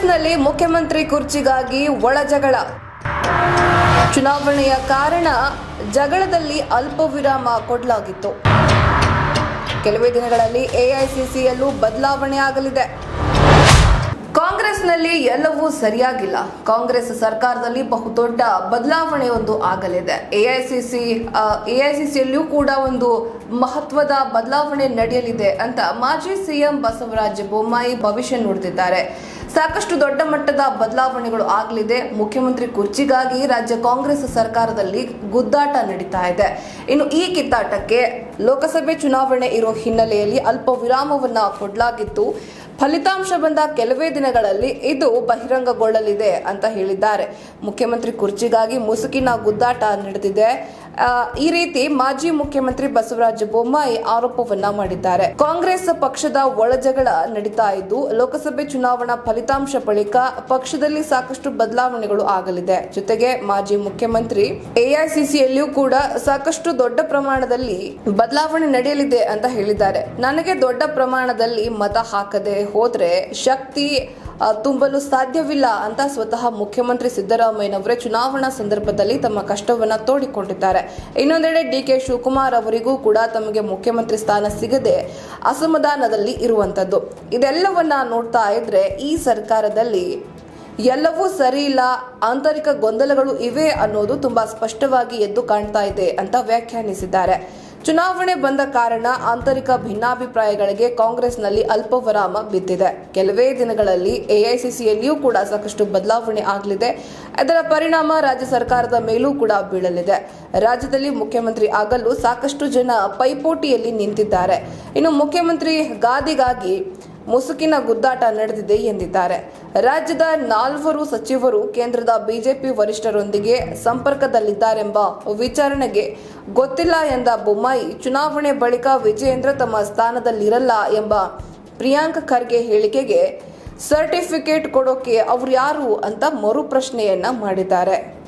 ಕಾಂಗ್ರೆಸ್ನಲ್ಲಿ ಮುಖ್ಯಮಂತ್ರಿ ಕುರ್ಚಿಗಾಗಿ ಒಳಜಗಳ ಚುನಾವಣೆಯ ಕಾರಣ ಜಗಳದಲ್ಲಿ ಅಲ್ಪ ವಿರಾಮ ಕೊಡಲಾಗಿತ್ತು. ಕೆಲವೇ ದಿನಗಳಲ್ಲಿ ಎಐಸಿಸಿಯಲ್ಲೂ ಬದಲಾವಣೆ ಆಗಲಿದೆ. ಕಾಂಗ್ರೆಸ್ನಲ್ಲಿ ಎಲ್ಲವೂ ಸರಿಯಾಗಿಲ್ಲ. ಕಾಂಗ್ರೆಸ್ ಸರ್ಕಾರದಲ್ಲಿ ಬಹುದೊಡ್ಡ ಬದಲಾವಣೆ ಒಂದು ಆಗಲಿದೆ ಎಐಸಿಸಿ ಎಐಸಿಸಿಯಲ್ಲಿಯೂ ಕೂಡ ಒಂದು ಮಹತ್ವದ ಬದಲಾವಣೆ ನಡೆಯಲಿದೆ ಅಂತ ಮಾಜಿ ಸಿಎಂ ಬಸವರಾಜ ಬೊಮ್ಮಾಯಿ ಭವಿಷ್ಯ ನುಡಿದಿದ್ದಾರೆ. ಸಾಕಷ್ಟು ದೊಡ್ಡ ಮಟ್ಟದ ಬದಲಾವಣೆಗಳು ಆಗಲಿದೆ. ಮುಖ್ಯಮಂತ್ರಿ ಕುರ್ಚಿಗಾಗಿ ರಾಜ್ಯ ಕಾಂಗ್ರೆಸ್ ಸರ್ಕಾರದಲ್ಲಿ ಗುದ್ದಾಟ ನಡೀತಾ ಇದೆ. ಇನ್ನು ಈ ಕಿತ್ತಾಟಕ್ಕೆ ಲೋಕಸಭೆ ಚುನಾವಣೆ ಇರೋ ಹಿನ್ನೆಲೆಯಲ್ಲಿ ಅಲ್ಪ ವಿರಾಮವನ್ನ ಕೊಡಲಾಗಿತ್ತು. ಫಲಿತಾಂಶ ಬಂದ ಕೆಲವೇ ದಿನಗಳಲ್ಲಿ ಇದು ಬಹಿರಂಗಗೊಳ್ಳಲಿದೆ ಅಂತ ಹೇಳಿದ್ದಾರೆ. ಮುಖ್ಯಮಂತ್ರಿ ಕುರ್ಚಿಗಾಗಿ ಮುಸುಕಿನ ಗುದ್ದಾಟ ನಡೆದಿದೆ. ಈ ರೀತಿ ಮಾಜಿ ಮುಖ್ಯಮಂತ್ರಿ ಬಸವರಾಜ ಬೊಮ್ಮಾಯಿ ಆರೋಪವನ್ನ ಮಾಡಿದ್ದಾರೆ. ಕಾಂಗ್ರೆಸ್ ಪಕ್ಷದ ಒಳಜಗಳ ನಡೀತಾ ಇದ್ದು, ಲೋಕಸಭೆ ಚುನಾವಣಾ ಫಲಿತಾಂಶ ಬಳಿಕ ಪಕ್ಷದಲ್ಲಿ ಸಾಕಷ್ಟು ಬದಲಾವಣೆಗಳು ಆಗಲಿದೆ. ಜೊತೆಗೆ ಮಾಜಿ ಮುಖ್ಯಮಂತ್ರಿ ಎಐಸಿಸಿಯಲ್ಲಿಯೂ ಕೂಡ ಸಾಕಷ್ಟು ದೊಡ್ಡ ಪ್ರಮಾಣದಲ್ಲಿ ಬದಲಾವಣೆ ನಡೆಯಲಿದೆ ಅಂತ ಹೇಳಿದ್ದಾರೆ. ನನಗೆ ದೊಡ್ಡ ಪ್ರಮಾಣದಲ್ಲಿ ಮತ ಹಾಕದೆ ಹೋದ್ರೆ ಶಕ್ತಿ ತುಂಬಲು ಸಾಧ್ಯವಿಲ್ಲ ಅಂತ ಸ್ವತಃ ಮುಖ್ಯಮಂತ್ರಿ ಸಿದ್ದರಾಮಯ್ಯನವರೇ ಚುನಾವಣಾ ಸಂದರ್ಭದಲ್ಲಿ ತಮ್ಮ ಕಷ್ಟವನ್ನ ತೋಡಿಕೊಂಡಿದ್ದಾರೆ. ಇನ್ನೊಂದೆಡೆ ಡಿ ಕೆ ಶಿವಕುಮಾರ್ ಅವರಿಗೂ ಕೂಡ ತಮಗೆ ಮುಖ್ಯಮಂತ್ರಿ ಸ್ಥಾನ ಸಿಗದೆ ಅಸಮಾಧಾನದಲ್ಲಿ ಇರುವಂತದ್ದು. ಇದೆಲ್ಲವನ್ನ ನೋಡ್ತಾ ಇದ್ರೆ ಈ ಸರ್ಕಾರದಲ್ಲಿ ಎಲ್ಲವೂ ಸರಿ ಇಲ್ಲ, ಆಂತರಿಕ ಗೊಂದಲಗಳು ಇವೆ ಅನ್ನೋದು ತುಂಬಾ ಸ್ಪಷ್ಟವಾಗಿ ಎದ್ದು ಕಾಣ್ತಾ ಇದೆ ಅಂತ ವ್ಯಾಖ್ಯಾನಿಸಿದ್ದಾರೆ. ಚುನಾವಣೆ ಬಂದ ಕಾರಣ ಆಂತರಿಕ ಭಿನ್ನಾಭಿಪ್ರಾಯಗಳಿಗೆ ಕಾಂಗ್ರೆಸ್ನಲ್ಲಿ ಅಲ್ಪ ವಿರಾಮ ಬಿದ್ದಿದೆ. ಕೆಲವೇ ದಿನಗಳಲ್ಲಿ ಎಐಸಿಸಿಯಲ್ಲಿಯೂ ಕೂಡ ಸಾಕಷ್ಟು ಬದಲಾವಣೆ ಆಗಲಿದೆ. ಅದರ ಪರಿಣಾಮ ರಾಜ್ಯ ಸರ್ಕಾರದ ಮೇಲೂ ಕೂಡ ಬೀಳಲಿದೆ. ರಾಜ್ಯದಲ್ಲಿ ಮುಖ್ಯಮಂತ್ರಿ ಆಗಲು ಸಾಕಷ್ಟು ಜನ ಪೈಪೋಟಿಯಲ್ಲಿ ನಿಂತಿದ್ದಾರೆ. ಇನ್ನು ಮುಖ್ಯಮಂತ್ರಿ ಗಾದಿಗಾಗಿ ಮುಸುಕಿನ ಗುದ್ದಾಟ ನಡೆದಿದೆ ಎಂದಿದ್ದಾರೆ. ರಾಜ್ಯದ ನಾಲ್ವರು ಸಚಿವರು ಕೇಂದ್ರದ ಬಿಜೆಪಿ ವರಿಷ್ಠರೊಂದಿಗೆ ಸಂಪರ್ಕದಲ್ಲಿದ್ದಾರೆಂಬ ವಿಚಾರಣೆಗೆ ಗೊತ್ತಿಲ್ಲ ಎಂದ ಬೊಮ್ಮಾಯಿ, ಚುನಾವಣೆ ಬಳಿಕ ವಿಜಯೇಂದ್ರ ತಮ್ಮ ಸ್ಥಾನದಲ್ಲಿರಲ್ಲ ಎಂಬ ಪ್ರಿಯಾಂಕ್ ಖರ್ಗೆ ಹೇಳಿಕೆಗೆ ಸರ್ಟಿಫಿಕೇಟ್ ಕೊಡೋಕೆ ಅವ್ರು ಯಾರು ಅಂತ ಮರು ಪ್ರಶ್ನೆಯನ್ನ ಮಾಡಿದ್ದಾರೆ.